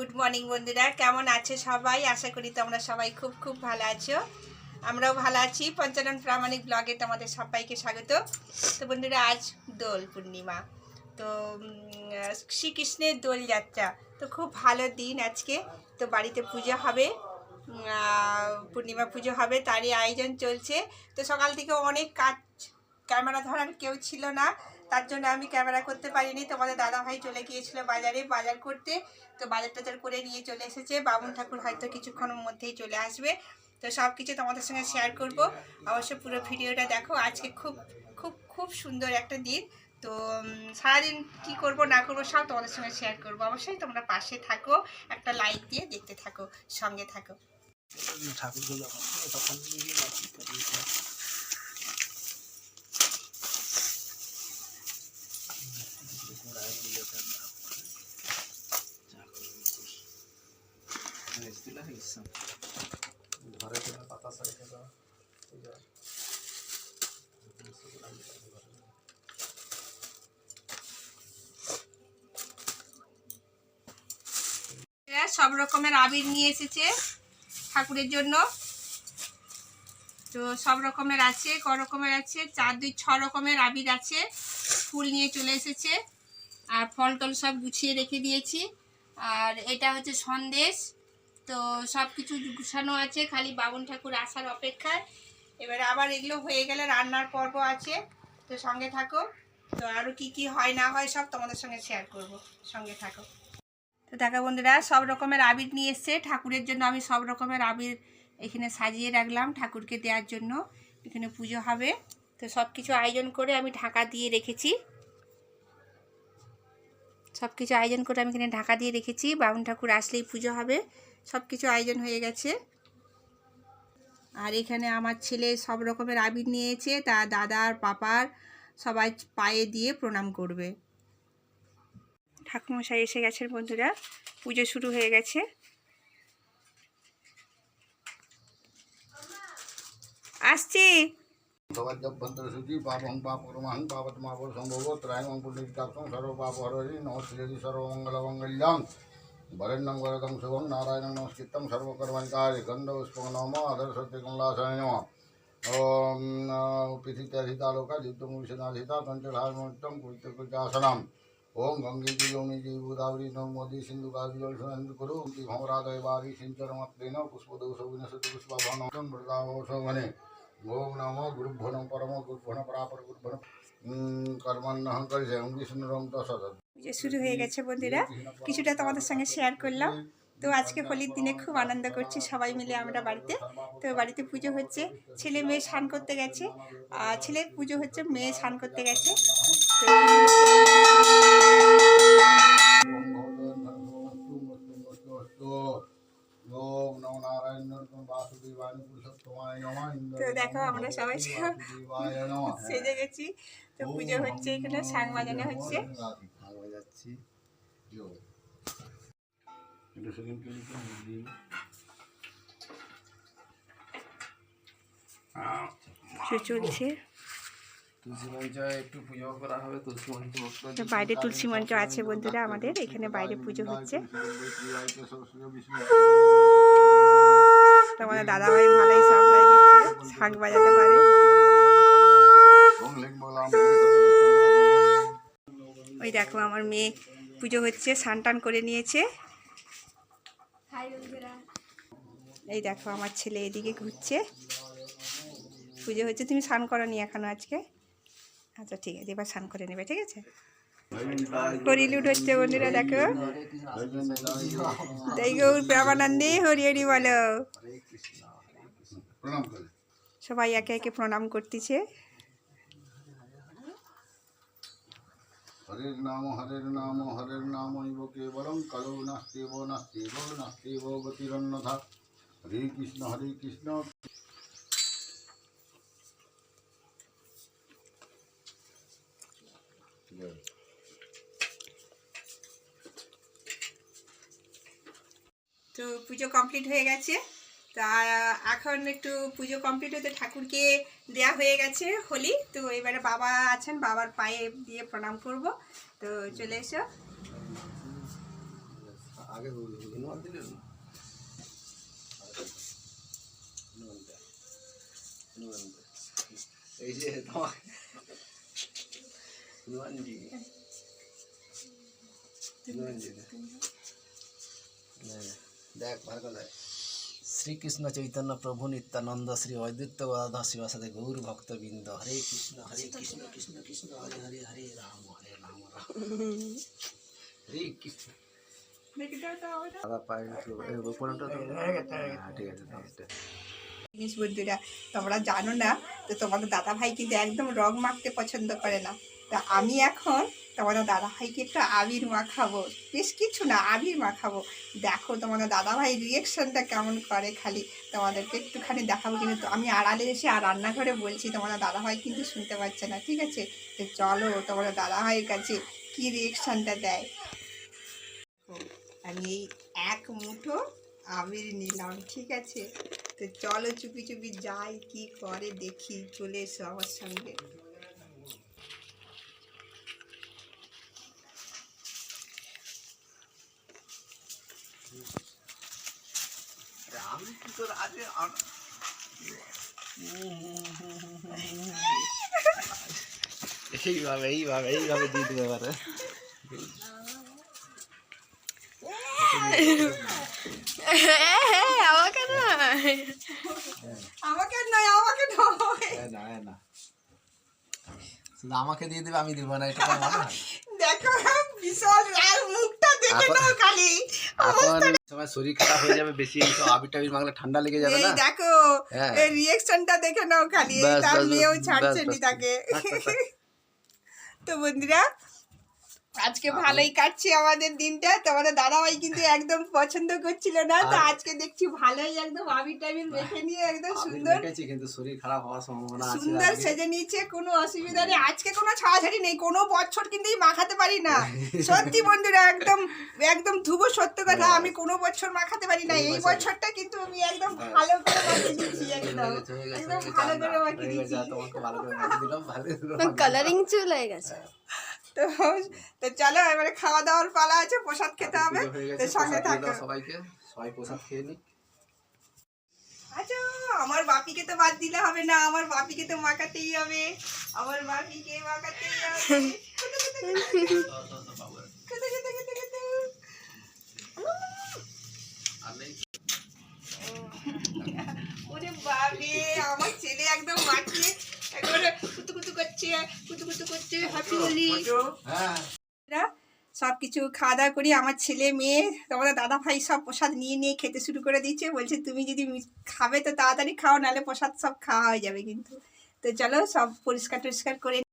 Good morning বন্ধুরা। কেমন আছে সবাই? আশা করি তোমরা সবাই খুব খুব ভালো আছো। আমরাও ভালো আছি। পঞ্চানন প্রামাণিক ব্লগে তোমাদের সবাইকে স্বাগত। তো বন্ধুরা, আজ দোল পূর্ণিমা। তো শ্রীকৃষ্ণের দোলযাত্রা তো খুব ভালো দিন আজকে। তো বাড়িতে পুজো হবে। পূর্ণিমা পুজো হবে। তারই আয়োজন চলছে। তো সকাল থেকে অনেক কাজ, ক্যামেরা ধরার কেউ ছিল না। তার জন্য আমি ক্যামেরা করতে পারিনি। তোমাদের দাদা ভাই চলে গিয়েছিল বাজারে, বাজার করতে। তো বাজার টাজার করে নিয়ে চলে এসেছে। বামুন ঠাকুর হয়তো কিছুক্ষণের মধ্যেই চলে আসবে। তো সব কিছু তোমাদের সঙ্গে শেয়ার করব। অবশ্য পুরো ভিডিওটা দেখো, আজকে খুব খুব খুব সুন্দর একটা দিন। তো সারাদিন কি করব, না করব, সব তোমাদের সঙ্গে শেয়ার করব। অবশ্যই তোমরা পাশে থাকো, একটা লাইক দিয়ে দেখতে থাকো, সঙ্গে থাকো। সব রকমের আবির নিয়ে এসেছে ঠাকুরের জন্য। তো সব রকমের আছে, ক রকমের আছে, চার দুই ছ রকমের আবির আছে, ফুল নিয়ে চলে এসেছে। আর ফল টল সব গুছিয়ে রেখে দিয়েছি। আর এটা হচ্ছে সন্দেশ। তো সব কিছু গুছানো আছে, খালি বাবন ঠাকুর আসার অপেক্ষায়। এবারে আবার এগুলো হয়ে গেলে রান্নার পর্ব আছে। তো সঙ্গে থাকো। তো আরও কি কি হয় না হয় সব তোমাদের সঙ্গে শেয়ার করব। সঙ্গে থাকো। তো দেখো বন্ধুরা, সব রকমের আবির নিয়ে এসছে। ঠাকুরের জন্য আমি সব রকমের আবির এখানে সাজিয়ে রাখলাম ঠাকুরকে দেওয়ার জন্য। এখানে পুজো হবে। তো সব কিছু আয়োজন করে আমি ঢাকা দিয়ে রেখেছি। সব কিছু আয়োজন করে আমি এখানে ঢাকা দিয়ে রেখেছি। বামুন ঠাকুর আসলেই পুজো হবে। সব কিছু আয়োজন হয়ে গেছে। আর এখানে আমার ছেলে সব রকমের আবির নিয়েছে। তা দাদার পাপার সবাই পায়ে দিয়ে প্রণাম করবে। ঠাকুমশাই এসে গেছেন বন্ধুরা। পুজো শুরু হয়ে গেছে। আসছি। जब बंतसूची पाप हम पाप कर्महं पापत मापो संभवो त्रायमं पुण्यताक्षं सर्व पाप हरि नमस्ते सर्वमंगलमंगल्यं वरन्नं वरदं शुभं नारायणं नमस्कृतं सर्वकर्मणिकारि गन्धपुष्पं नम आदर्शत्यकमलासय नमः ॐ पिथित्यधितालोका जिद्दुं विशनाधिता पञ्चलासमुक्तं कृत्यकृत्यासनम् ओं गंगे जी योनि जी गोदावरी नव मोदी सिंधु काव्य जल सुनंद कुरु भवरादय बारी सिंचरमत्रेन पुष्पदोषो विनसति पुष्पाभनों वृदावोषो वने গুরুভ্য নম পরম গুরুভ্য পরাপর করিছে ওম বিষ্ণুরম পুজো শুরু হয়ে গেছে বন্ধুরা। কিছুটা তোমাদের সঙ্গে শেয়ার করলাম। তো আজকে হোলির দিনে খুব আনন্দ করছি সবাই মিলে আমরা বাড়িতে। তো বাড়িতে পুজো হচ্ছে, ছেলে মেয়ে স্নান করতে গেছে। আর ছেলের পুজো হচ্ছে, মেয়ে স্নান করতে গেছে। তো দেখো আমরা সবাই সেজে গেছি তো পুজো হচ্ছে এখানে বাজানো হচ্ছে চলছে তুলসী মঞ্চায় একটু পুজো করা হবে তুলসী মঞ্চ বাইরে তুলসী মঞ্চ আছে বন্ধুরা আমাদের এখানে বাইরে পুজো হচ্ছে তো আমাদের দাদাভাই ভালোই সাপ্লাই দিচ্ছে শাঁখ বাজাতে পারে। ওই দেখো, আমার মেয়ে পুজো হচ্ছে টান করে নিয়েছে। এই দেখো, আমার ছেলে এদিকে ঘুরছে। পুজো হচ্ছে, তুমি স্নান করো নি এখনও আজকে? আচ্ছা ঠিক আছে, এবার স্নান করে নেবে, ঠিক আছে? হরিলুট হচ্ছে বন্ধুরা, দেখো। তাই গৌর প্রেমানন্দে, হরি হরি বলো। সবাই একে একে প্রণাম করতেছে। হরের নাম হরের নাম হরের নাম ইব কেবলম কালো নাস্তিব নাস্তিব নাস্তিব গতিরন্যথা হরে কৃষ্ণ হরে কৃষ্ণ। তো পুজো কমপ্লিট হয়ে গেছে। তা, এখন একটু পুজো কমপ্লিট হতে ঠাকুরকে দেয়া হয়ে গেছে হোলি। তো এবারে বাবা আছেন, বাবার পায়ে দিয়ে প্রণাম করব। তো চলে এসো। আগে হনুমান দিলেন না হনুমান দে। হনুমান দে। এই যে তোমার দেখ ভালো করে। শ্রীকৃষ্ণ চৈতন্য প্রভু নিত্যানন্দ শ্রী অদ্বৈত গদাধর শিবাসাদে গৌর ভক্তবৃন্দ। হরে কৃষ্ণ হরে কৃষ্ণ কৃষ্ণ কৃষ্ণ হরে হরে হরে রাম হরে রাম রাম। হরে কৃষ্ণ। জিনিস বন্ধুরা তোমরা জানো না তো তোমাদের দাদা ভাই কিন্তু একদম রং মাখতে পছন্দ করে না। তা আমি এখন তোমাদের দাদা ভাইকে একটু আবির মাখাবো বেশ কিছু না, আবির মাখাবো দেখো তোমাদের দাদা ভাই রিয়েকশনটা কেমন করে খালি। তোমাদেরকে একটুখানি দেখাবো কিন্তু আমি আড়ালে এসে আর রান্নাঘরে বলছি, তোমাদের দাদা ভাই কিন্তু শুনতে পাচ্ছে না, ঠিক আছে? তো চলো তোমাদের দাদা ভাইয়ের কাছে কি রিয়েকশনটা দেয়? আমি এই এক মুঠো আবির নিলাম, ঠিক আছে? তো চলো চুপি চুপি যাই, কি করে দেখি, চলে এসো আমার সঙ্গে। আগে এইভাবে এইভাবে এইভাবে দিয়ে দিতে পারে আমাকে না আমাকে নয় আমাকে নয়। না না। শুধু আমাকে দিয়ে দেবে আমি দিব না এটা দেখো বিশাল লাল মুখটা দেখে এখন- নাও খালি এখন সময় শরীর খারাপ হয়ে যাবে বেশি তো আবির টাবির মাগলে ঠান্ডা লেগে যাবে এই না দেখো হ্যাঁ। এই রিয়েকশনটা দেখে নাও খালি এই ব্যাস, তার ব্যাস, মেয়েও ব্যাস, ছাড়ছে ব্যাস, নি তাকে ব্যাস, ব্যাস। তো বন্ধুরা আজকে ভালোই কাটছে আমাদের দিনটা। তোমাদের দাদাভাই কিন্তু একদম পছন্দ করছিল না তো আজকে দেখছি ভালোই একদম আবির টাবির মেখে নিয়ে একদম সুন্দর কিন্তু শরীর খারাপ হওয়ার সম্ভাবনা আছে সুন্দর সেজে নিয়েছে কোনো অসুবিধা নেই। আজকে কোনো ছাড়াছাড়ি নেই কোনো বছর কিন্তু মাখাতে পারি না। সত্যি বন্ধুরা একদম একদম ধুবো সত্য কথা আমি কোনো বছর মাখাতে পারি না। এই বছরটা কিন্তু আমি একদম ভালো করে মাখিয়ে একদম। হয়ে হয়ে একদম ভালো করে মাখিয়ে হয়ে তোমাকে ভালো করে মাখিয়ে দিলাম, ভালো করে মাখিয়ে কালারিং চলে গেছে। তো তো চলো এবারে খাওয়া দাওয়ার পালা আছে প্রসাদ খেতে হবে। তো সঙ্গে থাকো। সবাইকে। সবাই প্রসাদ খেয়ে নি আচ্ছা আমার বাপিকে তো বাদ দিলে হবে না আমার বাপিকে তো মাখাতেই হবে। আমার বাপিকে মাখাতেই হবে। ওরে বাবরে আমার ছেলে একদম মাখিয়ে হ্যাঁ। সব কিছু খাওয়া দাওয়া করি আমার ছেলে মেয়ে তোমাদের দাদা ভাই সব প্রসাদ নিয়ে নিয়ে খেতে শুরু করে দিচ্ছে বলছে তুমি যদি খাবে তো তাড়াতাড়ি খাও নাহলে প্রসাদ সব খাওয়া হয়ে যাবে কিন্তু। তো চলো সব পরিষ্কার টরিষ্কার করে